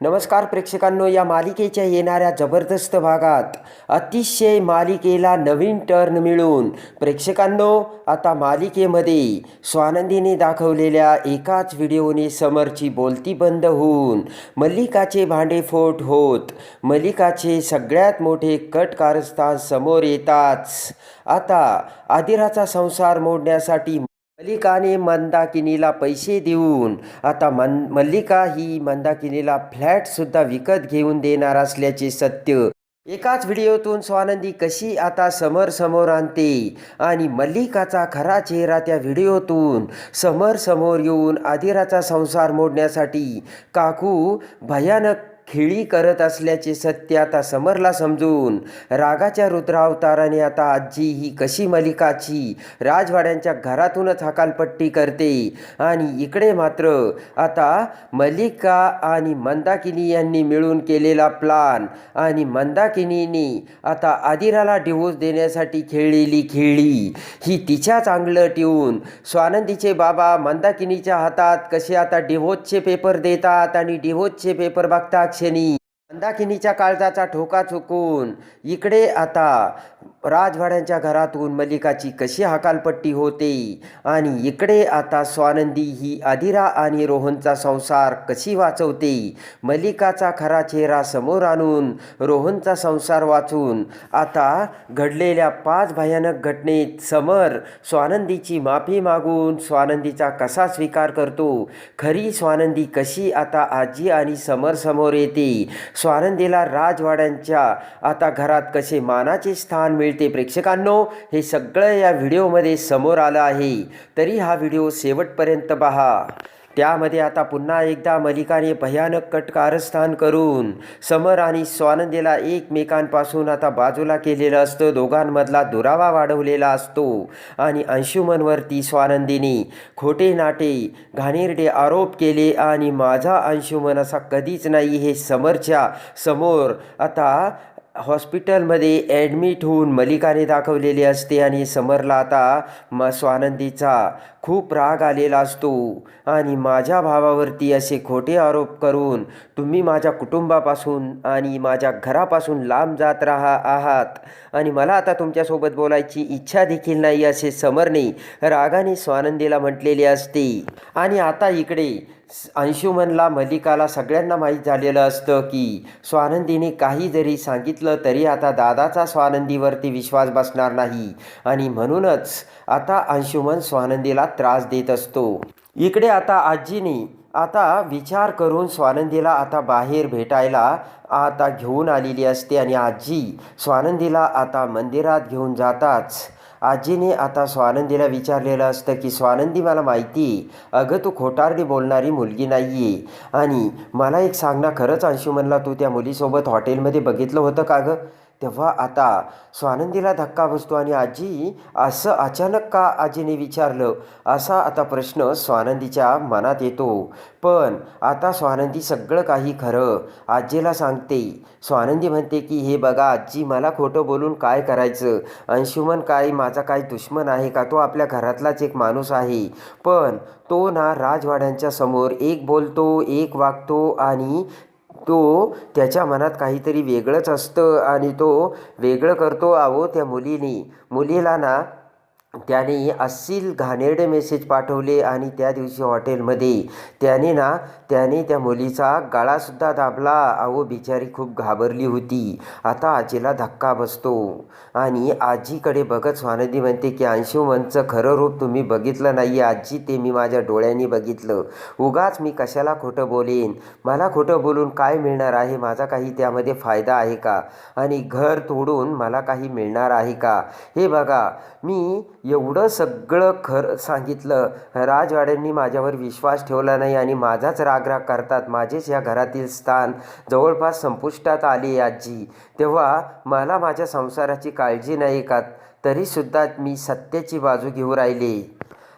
नमस्कार प्रेक्षकांनो या मालिकेच्या येणाऱ्या जबरदस्त भागात अतिशय मालिकेला नवीन टर्न मिळून प्रेक्षकांनो आता मालिकेमध्ये स्वानंदीने दाखवलेल्या एकाच व्हिडिओने समरची बोलती बंद होऊन मल्लिकाचे भांडेफोट होत मल्लिकाचे सगळ्यात मोठे कट कारस्थान समोर येताच आता आदिराचा संसार मोडण्यासाठी मल्लिकाने मंदाकिनीला पैसे देऊन आता मन मल्लिका ही मंदाकिनीला फ्लॅटसुद्धा विकत घेऊन देणार असल्याचे सत्य. एकाच व्हिडिओतून स्वानंदी कशी आता समर समोर आणते आणि मल्लिकाचा खरा चेहरा त्या व्हिडिओतून समर समोर येऊन आदिराचा संसार मोडण्यासाठी काकू भयानक खेळी करत असल्याचे सत्य आता समरला समजून. रागाच्या रुद्रावताराने आता आजी ही कशी मलिकाची? राजवाड्यांच्या घरातूनच हकालपट्टी करते. आणि इकडे मात्र आता मलिका आणि मंदाकिनी यांनी मिळून केलेला प्लान आणि मंदाकिनीने आता आदिराला डिवोर्स देण्यासाठी खेळलेली खेळी. ही तिच्या चांगलं ठेवून स्वानंदीचे बाबा मंदाकिनीच्या हातात कसे आता डिवोर्सचे पेपर देतात आणि डिवोर्सचे पेपर बघतात बघता क्षणी मंदाकिनीच्या काळजाचा ठोका चुकून इकडे आता राजवाड्यांच्या घरातून मल्लिकाची कशी हकालपट्टी होते आणि इकडे आता स्वानंदी ही आदिरा आणि रोहनचा संसार कशी वाचवते? मल्लिकाचा खरा चेहरा समोर आणून रोहनचा संसार वाचून आता घडलेल्या पाच भयानक घटनेत समर स्वानंदीची माफी मागून स्वानंदीचा कसा स्वीकार करतो? खरी स्वानंदी कशी आता आजी आणि समर समोर येते? स्वानंदीला राजवाड्यांच्या आता घरात कसे मानाचे स्थान मिळते प्रेक्षकांनो हे सगळं या व्हिडिओमध्ये समोर आलं आहे. तरी हा व्हिडिओ शेवटपर्यंत पहा. त्यामध्ये आता पुन्हा एकदा मलिकाने भयानक कट कारस्थान करून समर आणि स्वानंदीला एकमेकांपासून आता बाजूला केलेलं असतं. दोघांमधला दुरावा वाढवलेला असतो. आणि अंशुमनवरती स्वानंदीने खोटे नाटे घाणेरडे आरोप केले आणि माझा अंशुमन असा कधीच नाही हे समरच्या समोर आता हॉस्पिटलमध्ये ॲडमिट होऊन मलिकाने दाखवलेले असते आणि समरला आता म स्वानंदीचा खूप राग आलेला असतो. आणि माझ्या भावावरती असे खोटे आरोप करून तुम्ही माझ्या कुटुंबापासून आणि माझ्या घरापासून लांब जात राहा आहात. आणि मला आता तुमच्यासोबत बोलायची इच्छा देखील नाही असे समरने रागाने स्वानंदीला म्हटलेले असते. आणि आता इकडे अंशुमनला मलिकाला सगळ्यांना माहीत झालेलं असतं की स्वानंदीने काही जरी सांगितलं तरी आता दादाचा स्वानंदीवरती विश्वास बसणार नाही. आणि म्हणूनच आता अंशुमन स्वानंदीला त्रास देत असतो. इकडे आता आजीने आता विचार करून स्वानंदीला आता बाहेर भेटायला आता घेऊन आलेली असते आणि आजी स्वानंदीला आता मंदिरात घेऊन जाताच. आजीने आता स्वानंदीला विचारलेलं असतं की स्वानंदी मला माहिती आहे. अगं तू खोटारडी बोलणारी मुलगी नाही आहे आणि मला एक सांग ना खरंच अंशुमनला तू त्या मुलीसोबत हॉटेलमध्ये बघितलं होतं का गं? तेव्हा आता स्वानंदीला धक्का बसतो आणि आजी असं अचानक का आजीने विचारलं? असा आता प्रश्न स्वानंदीच्या मनात येतो. पण आता स्वानंदी सगळं काही खरं. आजीला सांगते. स्वानंदी म्हणते की हे बघा आजी मला खोटं बोलून काय करायचं? अंशुमन काय माझा काय दुश्मन आहे का? तो आपल्या घरातलाच एक माणूस आहे. पण तो ना राजवाड्यांच्या समोर एक बोलतो एक वागतो आणि तो त्याच्या मनात काहीतरी वेगळंच असतं आणि तो वेगळं करतो आहो त्या मुलीने. मुलीला ना त्याने अस्सील घाणेरडे मेसेज पाठवले आणि त्या दिवशी हॉटेलमध्ये त्याने ना त्याने त्या मुलीचा गळासुद्धा दाबला. अहो बिचारी खूप घाबरली होती. आता आजीला धक्का बसतो. आणि आजीकडे बघत स्वानंदी म्हणते की अंशुमनचं खरं रूप तुम्ही बघितलं नाही आजी ते मी माझ्या डोळ्यांनी बघितलं. उगाच मी कशाला खोटं बोलेन? मला खोटं बोलून काय मिळणार आहे? माझा काही त्यामध्ये फायदा आहे का? आणि घर तोडून मला काही मिळणार आहे का? हे बघा मी एवढं सगळं खरं सांगितलं राजवाड्यांनी माझ्यावर विश्वास ठेवला नाही आणि माझाच रागराग करतात. माझेच या घरातील स्थान जवळपास संपुष्टात आले आजी. तेव्हा मला माझ्या संसाराची काळजी नाही का? तरीसुद्धा मी सत्याची बाजू घेऊ राहिले.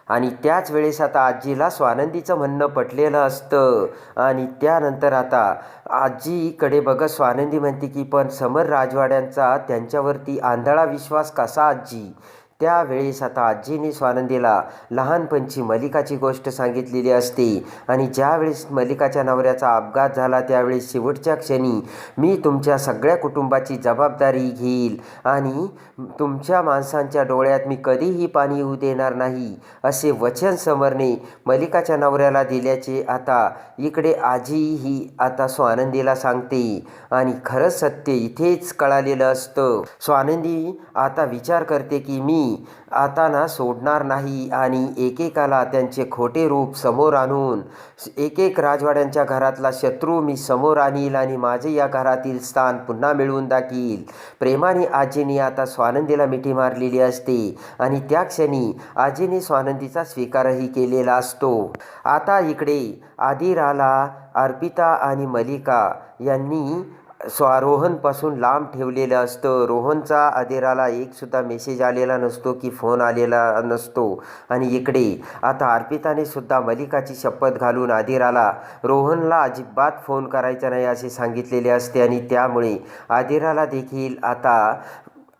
आणि त्याच वेळेस आता आजीला स्वानंदीचं म्हणणं पटलेलं असतं. आणि त्यानंतर आता आजीकडे बघत स्वानंदी म्हणते की पण समर राजवाड्यांचा त्यांच्यावरती आंधळा विश्वास कसा आजी? त्यावेळेस आता आजीने स्वानंदीला लहानपणची मलिकाची गोष्ट सांगितलेली असते. आणि ज्यावेळेस मलिकाच्या नवऱ्याचा अपघात झाला त्यावेळेस शेवटच्या क्षणी मी तुमच्या सगळ्या कुटुंबाची जबाबदारी घेईल आणि तुमच्या माणसांच्या डोळ्यात मी कधीही पाणी येऊ देणार नाही असे वचन समरने मलिकाच्या नवऱ्याला दिल्याचे आता इकडे आजी ही आता स्वानंदीला सांगते. आणि खरंच सत्य इथेच कळालेलं असतं. स्वानंदी आता विचार करते की मी आताना सोडणार नाही आणि एकेकाला त्यांचे खोटे रूप समोर आणून एक एक राजवाड्यांच्या घरातला शत्रू मी समोर आणील आणि माझे या घरातील स्थान पुन्हा मिळवून दाखील प्रेमाने आजीने आता स्वानंदीला मिठी मारलेली असते आणि त्या क्षणी आजीने स्वानंदीचा स्वीकारही केलेला असतो. आता इकडे आदिराला अर्पिता आणि मलिका यांनी स्वारोहनपासून लांब ठेवलेलं असतं. रोहनचा आदिराला एकसुद्धा मेसेज आलेला नसतो की फोन आलेला नसतो. आणि इकडे आता अर्पिताने सुद्धा मलिकाची शपथ घालून आदिराला रोहनला अजिबात फोन करायचा नाही असे सांगितलेले असते. आणि त्यामुळे आदिराला देखील आता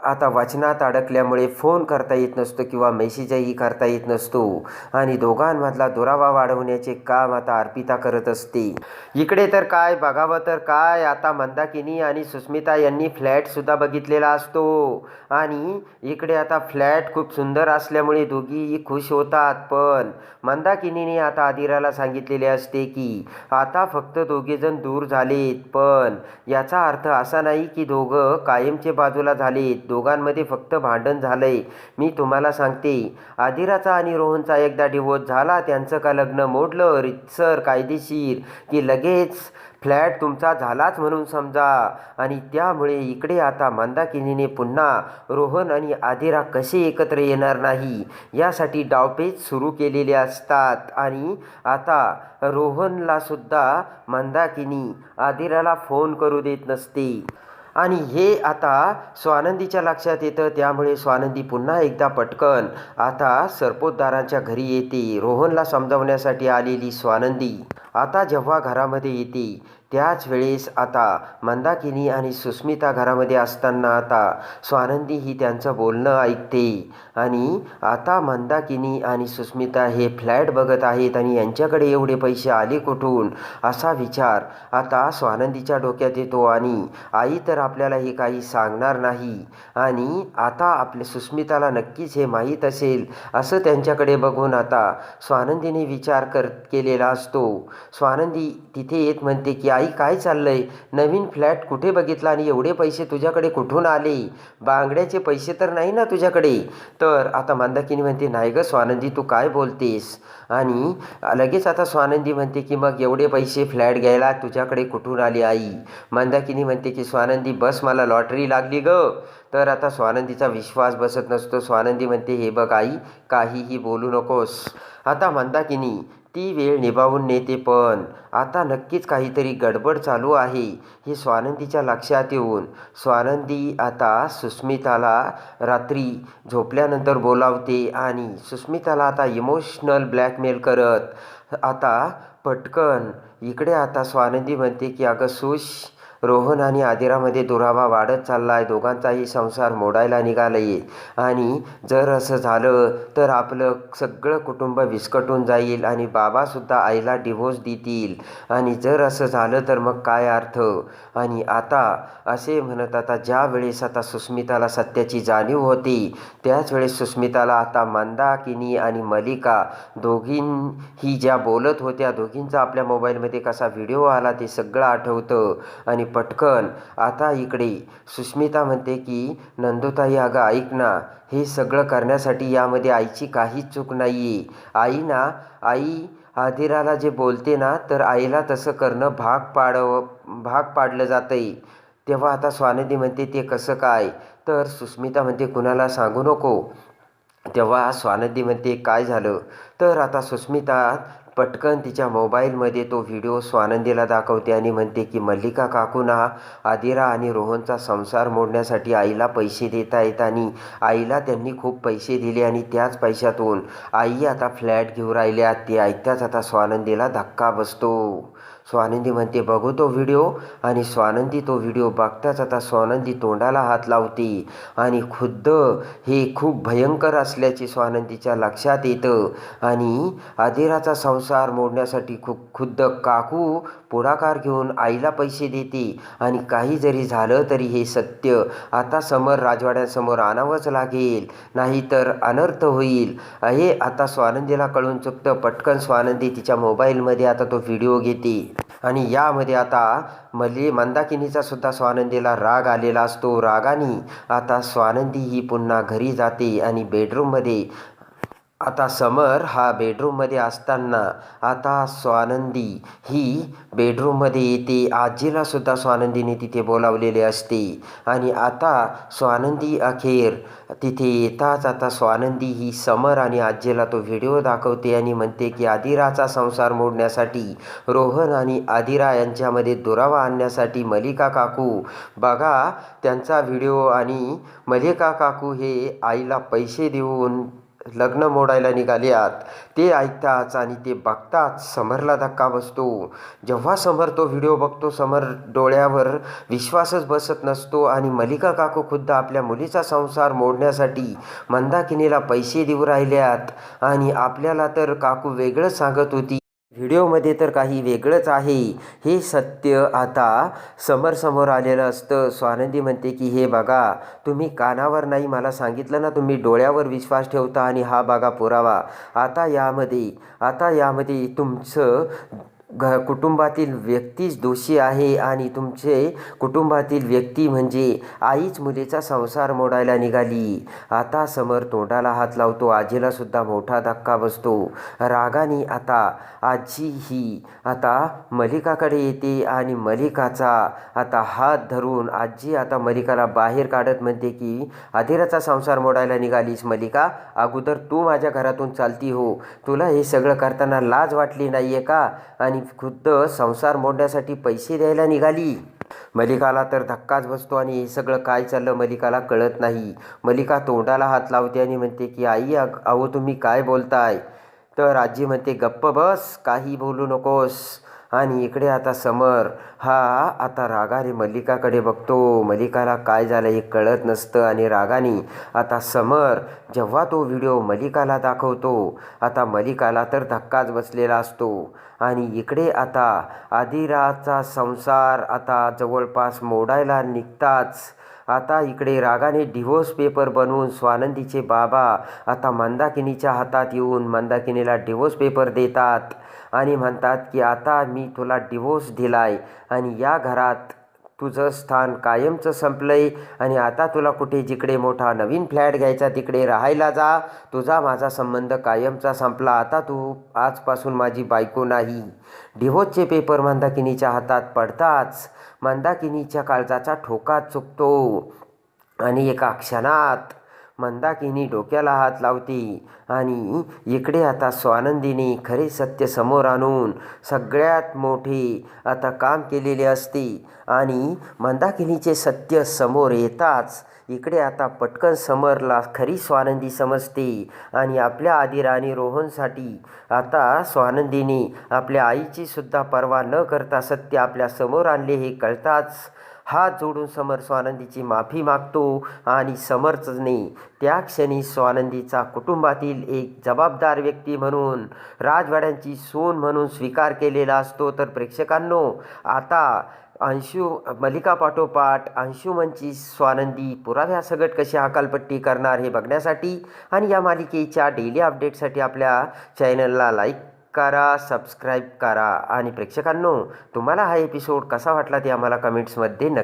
आता वाचनात अडकल्यामुळे फोन करता येत नसतो किंवा मेसेजही करता येत नसतो. आणि दोघांमधला दुरावा वाढवण्याचे काम आता अर्पिता करत असते. इकडे तर काय बघावं तर काय? आता मंदाकिनी आणि सुस्मिता यांनी फ्लॅटसुद्धा बघितलेला असतो. आणि इकडे आता फ्लॅट खूप सुंदर असल्यामुळे दोघीही खुश होतात. पण मंदाकिनीने आता आदिराला सांगितलेले असते की आता फक्त दोघेजण दूर झालेत. पण याचा अर्थ असा नाही की दोघं कायमचे बाजूला झालेत. दोघांमध्ये फक्त भांडण झालंय. मी तुम्हाला सांगते आदिराचा आणि रोहनचा एकदा डिवोर्स झाला त्यांचं का लग्न मोडलं? रितसर कायदेशीर की लगेच फ्लॅट तुमचा झालाच म्हणून समजा. आणि त्यामुळे इकडे आता मंदाकिनीने पुन्हा रोहन आणि आदिरा कसे एकत्र येणार नाही? यासाठी डावपेच सुरू केलेले असतात. आणि आता रोहनलासुद्धा मंदाकिनी आदिराला फोन करू देत नसते. आणि हे आता स्वानंदीच्या लक्षात येतं त्यामुळे स्वानंदी पुन्हा एकदा पटकन आता सरपोतदारांच्या घरी येते. रोहनला समजावण्यासाठी आलेली स्वानंदी आता जेव्हा घरामध्ये येते त्याच वेळेस आता मंदाकिनी आणि सुस्मिता घरामध्ये असताना आता स्वानंदी ही त्यांचं बोलणं ऐकते. आणि आता मंदाकिनी आणि सुस्मिता हे फ्लॅट बघत आहेत आणि यांच्याकडे एवढे पैसे आले कुठून? असा विचार आता स्वानंदीच्या डोक्यात येतो आणि आई तर आपल्याला हे काही सांगणार नाही. आणि आता आपल्या सुस्मिताला नक्कीच हे माहीत असेल असं त्यांच्याकडे बघून आता स्वानंदीने विचार कर केलेला असतो. स्वानंदी तिथे येत म्हणते की आई काय चाललंय? नवीन फ्लॅट कुठे बघितला आणि एवढे पैसे तुझ्याकडे कुठून आले? बांगड्याचे पैसे तर नाही ना तुझ्याकडे. तर आता मंदाकिनी म्हणते नाही गं स्वानंदी तू काय बोलतेस? आणि लगेच आता स्वानंदी म्हणते की मग एवढे पैसे फ्लॅट घ्यायला तुझ्याकडे कुठून आले आई? मंदाकिनी म्हणते की स्वानंदी बस मला लॉटरी लागली ग. तर आता स्वानंदीचा विश्वास बसत नसतो. स्वानंदी म्हणते हे बघ आई काहीही बोलू नकोस. आता मंदाकिनी ती वेळ निभावून नेते पण. आता नक्कीच काहीतरी गडबड चालू आहे हे स्वानंदीच्या लक्षात येऊन. स्वानंदी आता सुस्मिताला रात्री झोपल्यानंतर बोलावते आणि सुस्मिताला आता इमोशनल ब्लॅकमेल करत आता पटकन इकडे आता. स्वानंदी म्हणते की अगं सुश रोहन आणि आदिरामध्ये दुरावा वाढत चालला आहे दोघांचाही संसार मोडायला निघालाय. आणि जर असं झालं तर आपलं सगळं कुटुंब विस्कटून जाईल आणि बाबासुद्धा आईला डिव्होर्स देतील. आणि जर असं झालं तर मग काय अर्थ? आणि आता असे म्हणत आता ज्या वेळेस आता सुस्मिताला सत्याची जाणीव होती त्याच वेळेस सुस्मिताला आता मंदाकिनी आणि मलिका दोघींही ज्या बोलत होत्या दोघींचा आपल्या मोबाईलमध्ये कसा व्हिडिओ आला ते सगळं आठवतं. आणि पटकन. आता इकडे. सुस्मिता म्हणते की नंदुताई अगं ऐक ना. हे सगळं करण्यासाठी यामध्ये आईची काहीच चूक नाही आहे आई ना आई आदिराला जे बोलते ना तर आईला तसं करणं भाग पाडव भाग पाडलं जातं आहे तेव्हा आता स्वानंदी म्हणते ते कसं काय? तर सुस्मिता म्हणते कुणाला सांगू नको. तेव्हा स्वानंदी म्हणते काय झालं? तर आता सुस्मिता पटकन तिच्या मोबाईलमध्ये तो व्हिडिओ स्वानंदीला दाखवते आणि म्हणते की मल्लिका काकूना आदिरा आणि रोहनचा संसार मोडण्यासाठी आईला पैसे देत आहेत आणि आईला त्यांनी खूप पैसे दिले आणि त्याच पैशातून आई आता फ्लॅट घेऊन राहिल्या ते ऐकताच आता स्वानंदीला धक्का बसतो. स्वानंदी म्हणते बघू तो व्हिडिओ. आणि स्वानंदी तो व्हिडिओ बघताच आता स्वानंदी तोंडाला हात लावते. आणि खुद्द हे खूप भयंकर असल्याचे स्वानंदीच्या लक्षात येतं. आणि अधेराचा संसार मोडण्यासाठी खूप खुद्द काकू पुढाकार घेऊन आईला पैसे देते. आणि काही जरी झालं तरी हे सत्य आता समोर राजवाड्यासमोर आणावंच लागेल नाहीतर अनर्थ होईल. हे आता स्वानंदीला कळून चुकतं. पटकन स्वानंदी तिच्या मोबाईलमध्ये आता तो व्हिडिओ घेते. आणि यामध्ये आता मले मंदाकिनीचा सुद्धा स्वानंदीला राग आलेला असतो. रागाने आता स्वानंदी ही पुन्हा घरी जाते आणि बेडरूममध्ये आता समर हा बेडरूममध्ये असताना आता स्वानंदी ही बेडरूममध्ये येते. आजीला सुद्धा स्वानंदीने तिथे बोलावलेले असते. आणि आता स्वानंदी अखेर तिथे येताच आता स्वानंदी ही समर आणि आजीला तो व्हिडिओ दाखवते आणि म्हणते की आदिराचा संसार मोडण्यासाठी रोहन आणि आदिरा यांच्यामध्ये दुरावा आणण्यासाठी मलिका काकू बघा त्यांचा व्हिडिओ आणि मलिका काकू हे आईला पैसे देऊन लग्न मोडायला निघाल्यात. ते ऐकताच आणि ते बघताच समरला धक्का बसतो. जेव्हा समर तो व्हिडिओ बघतो समर डोळ्यावर विश्वासच बसत नसतो आणि मलिका काकू खुद्द आपल्या मुलीचा संसार मोडण्यासाठी मंदाकिनीला पैसे देऊ राहिल्यात आणि आपल्याला तर काकू वेगळंच सांगत होती. व्हिडिओमध्ये तर काही वेगळंच आहे. हे सत्य आता समोर आलेलं असतं. स्वानंदी म्हणते की हे बघा तुम्ही कानावर नाही मला सांगितलं ना तुम्ही डोळ्यावर विश्वास ठेवता आणि हा बघा पुरावा. आता यामध्ये आता यामध्ये तुमचं घ कुटुंबातील व्यक्तीच दोषी आहे आणि तुमचे कुटुंबातील व्यक्ती म्हणजे आईच मुलीचा संसार मोडायला निघाली. आता समर तोंडाला हात लावतो आजीला सुद्धा मोठा धक्का बसतो. रागाने आता आजी ही आता मलिकाकडे येते आणि मलिकाचा आता हात धरून आजी आता मलिकाला बाहेर काढत म्हणते की आधीराचा संसार मोडायला निघालीस मलिका अगोदर तू माझ्या घरातून चालती हो. तुला हे सगळं करताना लाज वाटली नाही आहे का? आणि खुद्द संसार मोडण्यासाठी पैसे द्यायला निघाली. मलिकाला तर धक्काच बसतो आणि हे सगळं काय चाललं मलिकाला कळत नाही. मलिका तोंडाला हात लावते आणि म्हणते की आई अग अहो तुम्ही काय बोलताय? तर आजी म्हणते गप्प बस काही बोलू नकोस. आणि इकडे आता समर. हा आता रागाने मल्लिकाकडे बघतो. मल्लिकाला काय झालं हे कळत नसतं आणि रागाने आता समर जेव्हा तो व्हिडिओ मलिकाला दाखवतो आता मलिकाला तर धक्काच बसलेला असतो. आणि इकडे आता आदिराचा संसार आता जवळपास मोडायला निघताच. आता इकडे रागाने डिव्होर्स पेपर बनवून स्वानंदीचे बाबा आता मंदाकिनीच्या हातात येऊन मंदाकिनीला डिव्होर्स पेपर देतात. आणि म्हणतात की आता मी तुला डिवोर्स दिलाय आणि या घरात तुझं स्थान कायमचं संपलंय आणि आता तुला कुठे जिकडे मोठा नवीन फ्लॅट घ्यायचा तिकडे राहायला जा. तुझा माझा संबंध कायमचा संपला. आता तू आजपासून माझी बायको नाही. डिवोर्सचे पेपर मंदाकिनीच्या हातात पडताच मंदाकिनीच्या काळजाचा ठोका चुकतो आणि एका क्षणात मंदाकिनी डोक्याला हात लावते. आणि इकडे आता स्वानंदीने खरे सत्य समोर आणून सगळ्यात मोठे आता काम केलेले असते. आणि मंदाकिनीचे सत्य समोर येताच इकडे आता पटकन समरला खरी स्वानंदी समजते. आणि आपल्या आदिराणी रोहनसाठी आता स्वानंदीने आपल्या आईची सुद्धा पर्वा न करता सत्य आपल्यासमोर आणले हे कळताच हात जोडून समर स्वानंदीची माफी मागतो आणि समर्थने त्या क्षणी स्वानंदीचा कुटुंबातील एक जबाबदार व्यक्ती म्हणून राजवाड्यांची सून म्हणून स्वीकार केलेला असतो. तर प्रेक्षकांनो आता अंशू मलिका पाठोपाठ अंशुमनची स्वानंदी पुराव्यासगट कशी हकालपट्टी करणार हे बघण्यासाठी आणि या मालिकेच्या डेली अपडेटसाठी आपल्या चॅनलला लाईक करा सबस्क्राईब करा. आणि प्रेक्षकांनो तुम्हाला हा एपिसोड कसा वाटला ते आम्हाला कमेंट्समध्ये नक्की